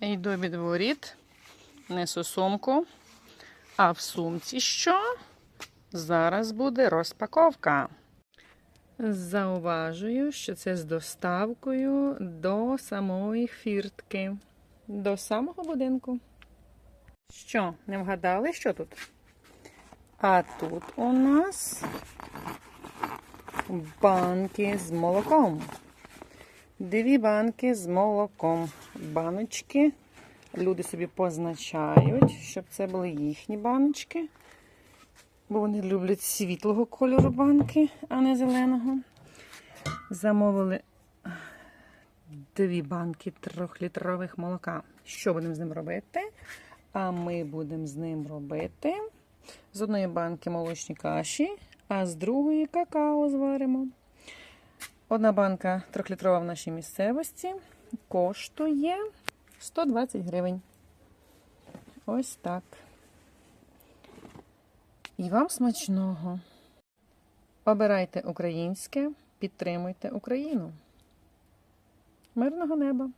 Йду від воріт, несу сумку. А в сумці що? Зараз буде розпаковка. Зауважую, що це з доставкою до самої фіртки, до самого будинку. Що, не вгадали, що тут? А тут у нас банки з молоком. Дві банки з молоком. Баночки. Люди собі позначають, щоб це були їхні баночки. Бо вони люблять світлого кольору банки, а не зеленого. Замовили дві банки трьохлітрових молока. Що будемо з ним робити? А ми будемо з ним робити з одної банки молочні каші, а з другої какао зваримо. Одна банка трьохлітрова в нашій місцевості коштує 120 гривень. Ось так. І вам смачного. Обирайте українське, підтримуйте Україну. Мирного неба!